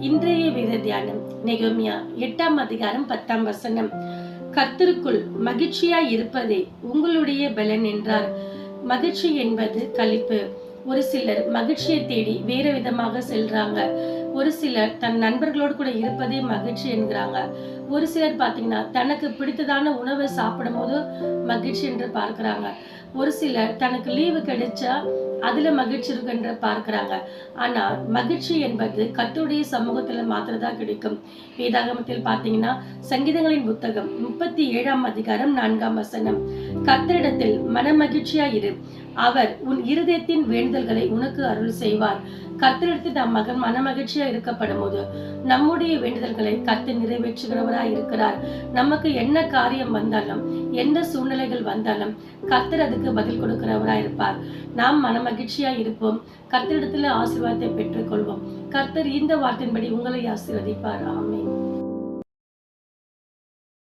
இன்றைய வேத தியானம் நெகோமியா எட்டாம் அதிகாரம் பத்தாம் வசனம். கர்த்தருக்குள் மகிழ்ச்சியா இருப்பதே உங்களுடைய பலன் என்றார். மகிழ்ச்சி என்பது கழிப்பு. ஒரு சிலர் மகிழ்ச்சியை தேடி வேறு விதமாக செல்றாங்க. ஒரு சிலர் தன் நண்பர்களோடு கூட இருப்பதே மகிழ்ச்சி என்கிறாங்க. ஒரு சிலர் பார்த்தீங்கன்னா தனக்கு பிடித்ததான உணவை சாப்பிடும் போது மகிழ்ச்சி என்று பார்க்குறாங்க. ஒரு சிலர் தனக்கு லீவு கிடைச்சா அதுல மகிழ்ச்சி இருக்குன்ற பார்க்கிறாங்க. ஆனா மகிழ்ச்சி என்பது கத்துடைய சமூகத்துல மாத்திரதான் கிடைக்கும். வேதாகமத்தில் பாத்தீங்கன்னா சங்கீதங்களின் புத்தகம் முப்பத்தி ஏழாம் அதிகாரம் நான்காம் வசனம். கர்த்தரிடத்தில் மனமகிழ்ச்சியா இரு அவர் உன் இருதயத்தின் வேண்டுதல்களை உனக்கு அருள் செய்வார். கர்த்தரிடத்தில் நம் மகன் மனமகிழ்ச்சியா இருக்கப்படும் போது நம்முடைய வேண்டுதல்களை கத்து நிறைவேற்றுகிறவராய் இருக்கிறார். நமக்கு என்ன காரியம் வந்தாலும் எந்த சூழ்நிலைகள் வந்தாலும் கர்த்தர் அதுக்கு பதில் கொடுக்கிறவராய் இருப்பார். நாம் மனமகிழ்ச்சியா இருப்போம். கர்த்தரிடத்துல ஆசீர்வாதத்தை பெற்றுக்கொள்வோம். கர்த்தர் இந்த வார்த்தையின்படி உங்களை ஆசீர்வதிப்பார். ஆமீன்.